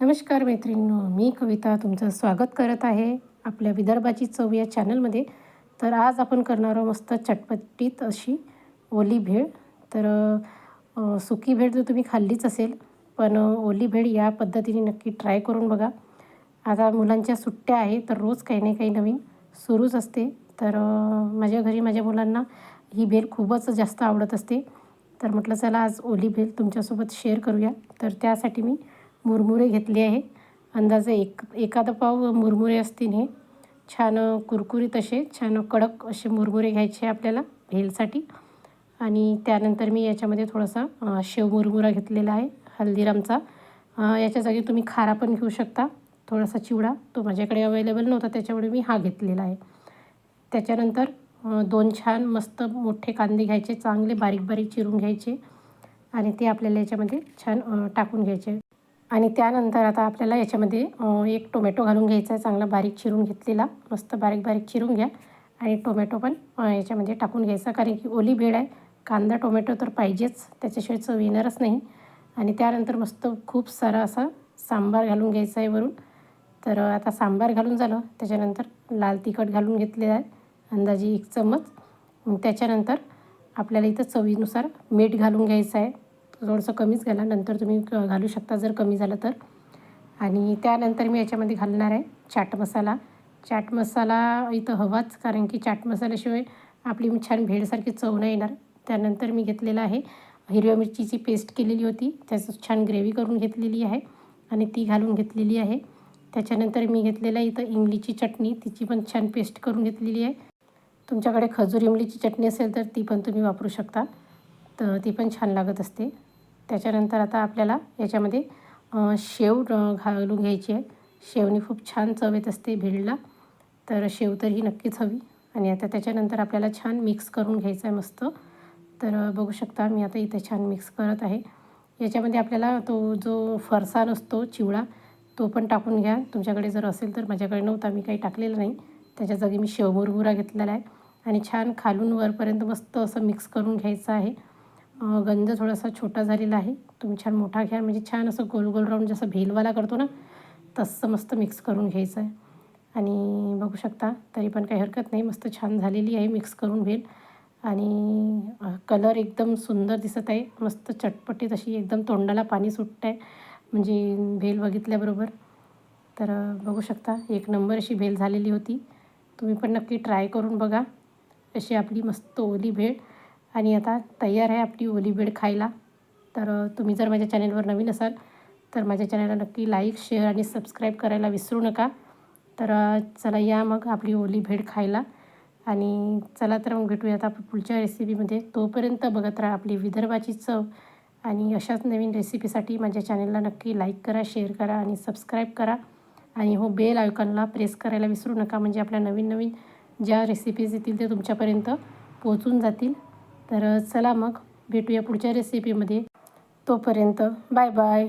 नमस्कार मैत्रिणींनो मी कविता तुमचं स्वागत करत आहे आपल्या विदर्भाची चव या चॅनलमध्ये. तर आज आपण करणार आहोत मस्त चटपटीत अशी ओली भेळ. तर सुकी भेळ तर तुम्ही खाल्लीच असेल पण ओली भेळ या पद्धतीने नक्की ट्राय करून बघा. आता मुलांच्या सुट्ट्या आहे तर रोज काही ना काही नवीन सुरूच असते. तर माझ्या घरी माझ्या मुलांना ही भेळ खूपच जास्त आवडत असते. तर म्हटलं चला आज ओली भेळ तुमच्यासोबत शेअर करूया. तर त्यासाठी मी मुरमुरे घेतले आहे. अंदाजे एक एखादा पाव मुरमुरे असतील हे. छान कुरकुरीत असे छान कडक असे मुरमुरे घ्यायचे आपल्याला भेलसाठी. आणि त्यानंतर मी याच्यामध्ये थोडासा शेव मुरमुरा घेतलेला आहे हल्दीरामचा. याच्या जागी तुम्ही खारा पण घेऊ शकता. थोडासा चिवडा तो माझ्याकडे अवेलेबल नव्हता त्याच्यामुळे मी हा घेतलेला आहे. त्याच्यानंतर दोन छान मस्त मोठे कांदे घ्यायचे चांगले बारीक बारीक चिरून घ्यायचे. आणि ते आपल्याला याच्यामध्ये छान टाकून घ्यायचे. आणि त्यानंतर आता आपल्याला याच्यामध्ये एक टोमॅटो घालून घ्यायचा आहे चांगला बारीक चिरून घेतलेला. मस्त बारीक बारीक चिरून घ्या. आणि टोमॅटो पण याच्यामध्ये टाकून घ्यायचा. कारण की ओली बेड आहे. कांदा टोमॅटो तर पाहिजेच. त्याच्याशिवाय चव येणारच नाही. आणि त्यानंतर मस्त खूप सारा असा सांबार घालून घ्यायचा आहे वरून. तर आता सांबार घालून झालं. त्याच्यानंतर लाल तिखट घालून घेतलेलं आहे. अंदाजे एक चम्मच मग त्याच्यानंतर आपल्याला इथं चवीनुसार मीठ घालून घ्यायचं आहे. थोडंसं कमीच घाला नंतर तुम्ही क- घालू शकता जर कमी झालं तर. आणि त्यानंतर मी याच्यामध्ये घालणार आहे चाट मसाला. चाट मसाला इथं हवाच कारण की चाट मसाल्याशिवाय आपली छान भेळसारखी चव नाही येणार. त्यानंतर मी घेतलेलं आहे हिरव्या मिरचीची पेस्ट केलेली होती त्याचं छान ग्रेव्ही करून घेतलेली आहे आणि ती घालून घेतलेली आहे. त्याच्यानंतर मी घेतलेलं आहे इथं इमलीची चटणी तिची पण छान पेस्ट करून घेतलेली आहे. तुमच्याकडे खजूर इमलीची चटणी असेल तर ती पण तुम्ही वापरू शकता. तर ती पण छान लागत असते. त्याच्यानंतर आता आपल्याला याच्यामध्ये शेव घालून घ्यायची आहे. शेवणी खूप छान चव येत असते भेळला तर शेव तर ही नक्कीच हवी. आणि आता त्याच्यानंतर आपल्याला छान मिक्स करून घ्यायचं आहे मस्त. तर बघू शकता मी आता इथे छान मिक्स करत आहे. याच्यामध्ये आपल्याला तो जो फरसाण असतो चिवडा तो पण टाकून घ्या. तुमच्याकडे जर असेल तर माझ्याकडे नव्हता मी काही टाकलेलं नाही. त्याच्या जागी मी शेवमुरमुरा घेतलेला आहे. आणि छान खालून वरपर्यंत मस्त असं मिक्स करून घ्यायचं आहे. गंज थोडासा छोटा झालेला आहे. तुम्ही छान मोठा घ्या. म्हणजे छान असं गोल गोल राऊंड जसं भेलवाला करतो ना तसं मस्त मिक्स करून घ्यायचं आहे. आणि बघू शकता तरी पण काही हरकत नाही. मस्त छान झालेली आहे मिक्स करून भेल. आणि कलर एकदम सुंदर दिसत आहे. मस्त चटपटीत अशी एकदम तोंडाला पाणी सुटतं आहे म्हणजे भेल बघितल्याबरोबर. तर बघू शकता एक नंबर अशी भेल झालेली होती. तुम्ही पण नक्की ट्राय करून बघा. अशी आपली मस्त ओली भेळ आणि आता तयार आहे आपली ओली भेळ खायला. तर तुम्ही जर माझ्या चॅनलवर नवीन असाल तर माझ्या चॅनलला नक्की लाईक शेअर आणि सबस्क्राईब करायला विसरू नका. तर चला या मग आपली ओली भेळ खायला. आणि चला तर मग भेटूया आता आपण पुढच्या रेसिपीमध्ये तोपर्यंत बघत राहा आपली विदर्भाची चव. आणि अशाच नवीन रेसिपीसाठी माझ्या चॅनलला नक्की लाईक करा शेअर करा आणि सबस्क्राईब करा. आणि हो बेल आयकॉनला प्रेस करायला विसरू नका. म्हणजे आपल्या नवीन नवीन ज्या रेसिपीज येतील ते तुमच्यापर्यंत पोहोचून जातील. तर चला मग भेटूया पुढच्या रेसिपीमध्ये तोपर्यंत बाय बाय